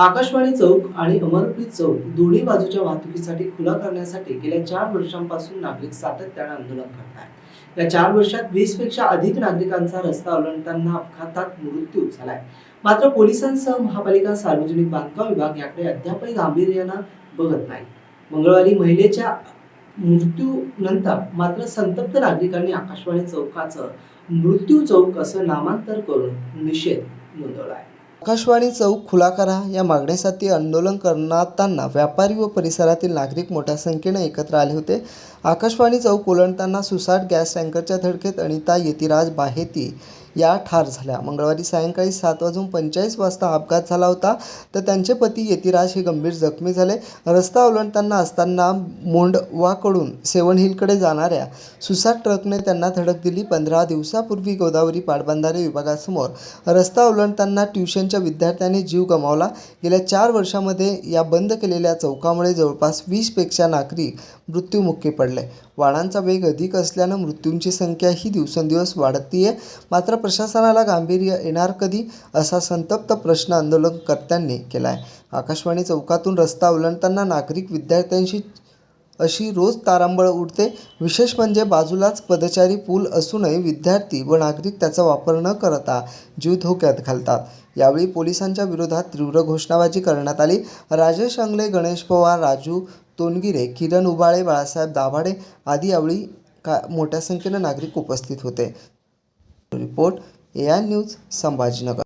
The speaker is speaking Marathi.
आकाशवाणी चौक आणि अमरप्रीत चौक दोन्ही बाजूच्या वाहतुकीसाठी खुला करण्यासाठी गेल्या चार वर्षांपासून नागरिक सातत्याने आंदोलन करत आहेत या चार वर्षात वीसपेक्षा अधिक नागरिकांचा रस्ता ओलांडताना अपघातात मृत्यू झालाय. मात्र पोलिसांसह महापालिका सार्वजनिक बांधकाम विभाग याकडे अद्यापही गांभीर्यानं बघत नाही. मंगळवारी महिलेच्या मृत्यूनंतर मात्र संतप्त नागरिकांनी आकाशवाणी चौकाचं मृत्यू चौक असं नामांतर करून निषेध नोंदवला आहे आकाशवाणी चौक खुला करा या मागणीसाठी आंदोलन करताना व्यापारी व परिसरातील नागरिक मोठ्या संख्येने एकत्र आले होते. आकाशवाणी चौक ओलांडताना सुसाट गॅस टँकरच्या धडकेत अनिता यतिराज बाहेती या ठार झाल्या. मंगळवारी सायंकाळी सात वाजून पंचेचाळीस वाजता अपघात झाला होता तर त्यांचे पती यतिराज हे गंभीर जखमी झाले. रस्ता ओलांडताना असताना मोंडवाकडून सेवन हिलकडे जाणाऱ्या सुसाट ट्रकने त्यांना धडक दिली. पंधरा दिवसापूर्वी गोदावरी पाटबंधारे विभागासमोर रस्ता ओलांडताना ट्युशनच्या विद्यार्थ्यांनी जीव गमावला. गेल्या चार वर्षामध्ये या बंद केलेल्या चौकामुळे जवळपास वीसपेक्षा नागरिक मृत्यूमुखी पडले. वाहनांचा वेग अधिक असल्यानं मृत्यूंची संख्या ही दिवसेंदिवस वाढतीये. मात्र प्रशासनाला गांभीर्य येणार कधी असा संतप्त प्रश्न आंदोलनकर्त्यांनी केला आहे आकाशवाणी चौकातून रस्ता ओलांडताना नागरिक विद्यार्थ्यांशी अशी रोज तारांबळ उडते. विशेष म्हणजे बाजूलाच पदचारी पूल असूनही विद्यार्थी व नागरिक त्याचा वापर न करता जीव धोक्यात घालतात. यावेळी पोलिसांच्या विरोधात तीव्र घोषणाबाजी करण्यात आली. राजेश अंगले गणेश पवार राजू तोनगिरे किरण उबाळे बाळासाहेब दाभाडे आदी यावेळी का मोठ्या संख्येनं नागरिक उपस्थित होते. Report A I news Sambhajinagar.